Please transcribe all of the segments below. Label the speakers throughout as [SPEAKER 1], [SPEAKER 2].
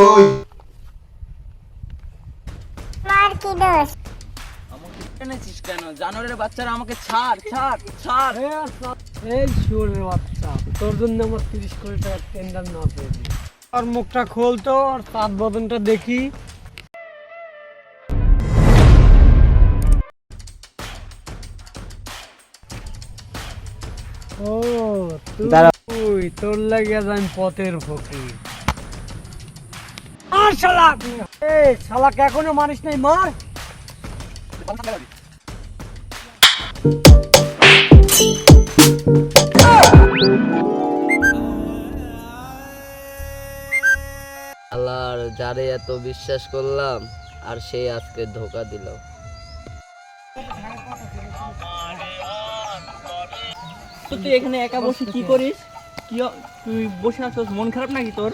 [SPEAKER 1] ơi কি দোষ
[SPEAKER 2] আমাকে টেনেছিস কেন? জানোয়ারের বাচ্চারা আমাকে ছাড় ছাড় ছাড়।
[SPEAKER 3] এই শুয়োরের বাচ্চা তোর জন্য আমার তিরিশ কোটি টাকার টেন্ডার না পেয়েছি আর মুখটা খোলতো আর বদনটা দেখি। ও তুই তোর লাগে আমি পথের ফকির। আর শালা এই শালাকে এখনও মানিস নাই মার।
[SPEAKER 2] আল্লাহর যারে এত বিশ্বাস করলাম আর সে আজকে ধোকা দিল।
[SPEAKER 4] তো তুই এখানে একা বসে কি করিস? কি তুই বসে আছিস মন খারাপ নাকি তোর?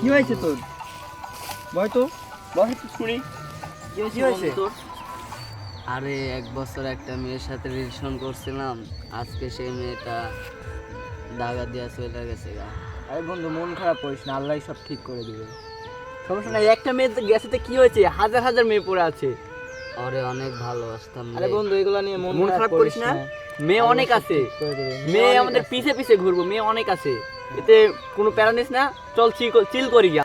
[SPEAKER 4] কি হয়েছে তোর? বয় তো? বয় তো শুনি। কি হয়েছে?
[SPEAKER 2] আরে এক বছর একটা মেয়ের সাথে রিলেশন করছিলাম। আজকে সেই মেয়েটা দাগা দিয়া চলে গেছে গা।
[SPEAKER 4] আরে বন্ধু মন খারাপ করিস না আল্লাহ সব ঠিক করে দিবে। সমস্যা নাই একটা মেয়ে গেছে তো কি হয়েছে? হাজার হাজার মেয়ে পড়ে আছে।
[SPEAKER 2] ওরে অনেক ভালোবাসতাম
[SPEAKER 4] আরে। বন্ধু এগুলো নিয়ে মন খারাপ করিস না? মেয়ে অনেক আছে। মেয়ে আমাদের পিছে পিছে ঘুরবো মেয়ে অনেক আছে। এতে কোনো প্যারা নিস না চল চিল চিল করি গিয়া।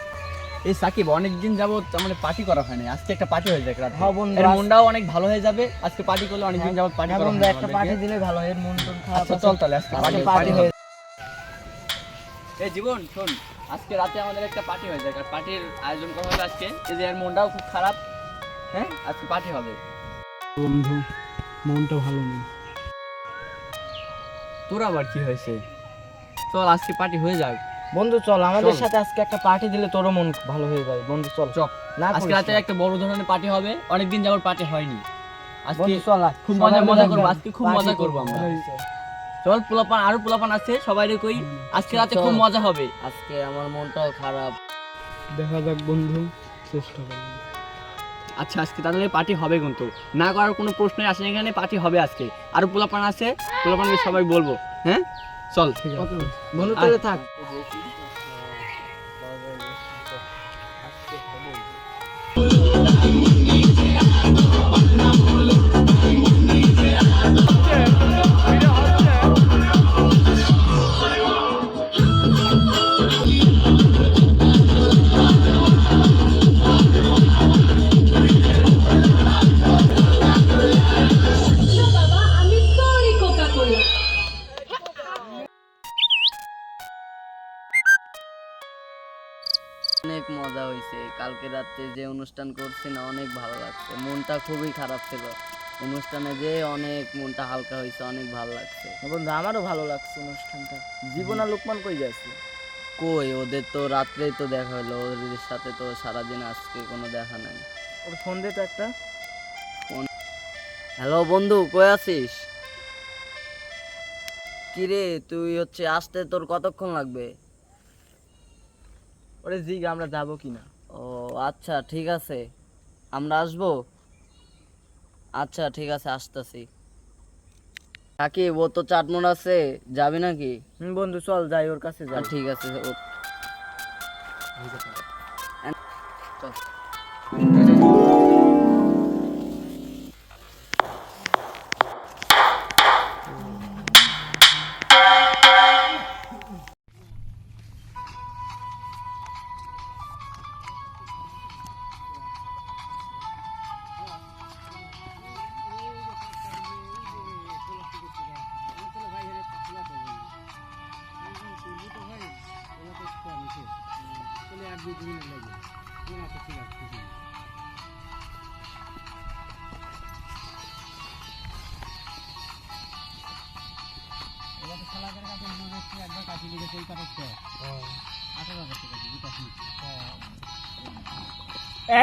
[SPEAKER 4] এই সাকিব অনেকদিন যাবত আমাদের পার্টি করা হয়নি। আজকে একটা পার্টি হয়ে যাক রাত।
[SPEAKER 3] হ্যাঁ বন্ধু,
[SPEAKER 4] এর মনটাও অনেক ভালো হয়ে যাবে। আজকে পার্টি করলে অনেকদিন যাবত পার্টি করা
[SPEAKER 3] বন্ধু একটা। পাঠিয়ে দিলে ভালো এর মন টন খারাপ
[SPEAKER 4] আচ্ছা চল তাহলে আজকে পার্টি পার্টি
[SPEAKER 3] হয়ে-
[SPEAKER 4] হয়ে এই জীবন শোন আজকে রাতে আমাদের একটা পার্টি হয়ে যাক। আর পার্টির আয়োজন করা হবে আজকে। এই যে এর মনটাও খুব খারাপ। হ্যাঁ আজকে পার্টি হবে।
[SPEAKER 3] বন্ধু মনটা ভালো নেই।
[SPEAKER 4] তোর আবার কি হয়েছে? চল আজকে পার্টি হয়ে যাক।
[SPEAKER 3] বন্ধু চল আমাদের সাথে আজকে একটা পার্টি দিলে তোরও মন ভালো হয়ে যাবে। বন্ধু চল।
[SPEAKER 4] চল।
[SPEAKER 3] না
[SPEAKER 4] আজকে রাতে একটা বড় ধরনের পার্টি হবে। অনেকদিন যাওয়ার পার্টি হয়নি। আজকে
[SPEAKER 3] চল।
[SPEAKER 4] খুব মজা মজা করব। আজকে খুব মজা করব। আমরা। চল পোলাপান আরও পোলাপান আছে সবাই কই। আজকে রাতে খুব মজা হবে।
[SPEAKER 2] আজকে আমার মনটাও খারাপ।
[SPEAKER 3] দেখা যাক বন্ধু। চেষ্টা করব।
[SPEAKER 4] আচ্ছা আজকে তাহলে পার্টি হবে কিন্তু। না করার কোনো প্রশ্নই আসে না এখানে পার্টি হবে আজকে। আরও পোলাপান আছে পোলাপানকে সবাই বলব হ্যাঁ? চল
[SPEAKER 3] ঠিক আছে।
[SPEAKER 4] তাহলে থাক।
[SPEAKER 2] অনেক মজা হয়েছে কালকে রাত্রে যে অনুষ্ঠান করছি না অনেক ভালো লাগছে। মনটা খুবই খারাপ ছিল। অনুষ্ঠানে যে অনেক মনটা হালকা হয়েছে অনেক ভালো লাগছে।
[SPEAKER 3] বন্ধু আমারও ভালো লাগছে অনুষ্ঠানটা। জীবন আর লোকমান কই যাচ্ছে
[SPEAKER 2] কই ওদের তো রাত্রেই তো দেখা হলো ওদের সাথে তো সারাদিন আজকে কোনো দেখা নাই।
[SPEAKER 3] ওর ফোন দে তো একটা।
[SPEAKER 2] হ্যালো বন্ধু কই আছিস? কিরে তুই হচ্ছে আসতে তোর কতক্ষণ লাগবে?
[SPEAKER 3] ওরে জিগ আমরা যাব কিনা?
[SPEAKER 2] ও আচ্ছা ঠিক আছে। আমরা আসব? আচ্ছা ঠিক আছে আসতেছি। কাকি ও তো চাটমোড় আছে যাবি নাকি?
[SPEAKER 3] হুম বন্ধু চল যাই ওর কাছে
[SPEAKER 2] যা
[SPEAKER 3] যাই
[SPEAKER 2] ঠিক আছে ও চল।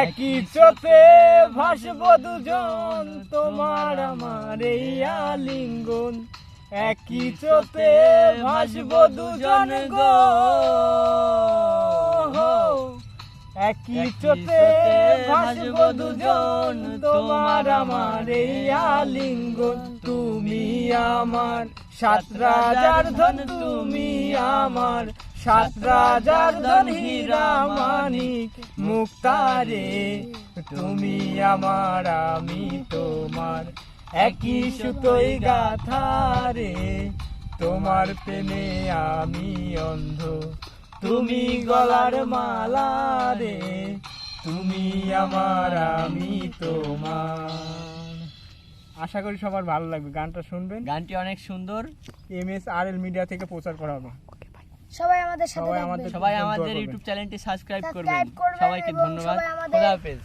[SPEAKER 5] একই চোখে ভাসব দুজন তোমার আমার এই আলিঙ্গন। একই চোখে ভাসব দুজন গো। একই চোখে ভাসব দুজন তোমার আমার এই আলিঙ্গন। তুমি আমার সাত রাজার ধন তুমি আমার সাত রাজার ধন হীরা মানিক মুক্তারে। তুমি আমার আমি তোমার। একই সুতোই গাথারে তোমার প্রেমে আমি অন্ধ। তুমি গলার মালা রে তুমি আমার আমি তোমার। আশা করি সবার ভালো লাগবে। গানটা শুনবেন।
[SPEAKER 4] গানটি অনেক সুন্দর।
[SPEAKER 5] M S R L media থেকে প্রচার করা হবে।
[SPEAKER 1] সবাই আমাদের সাথে
[SPEAKER 5] সবাই আমাদের
[SPEAKER 4] সবাই আমাদের ইউটিউব চ্যানেলটি সাবস্ক্রাইব করবেন। সবাইকে ধন্যবাদ। খোদা হাফেজ।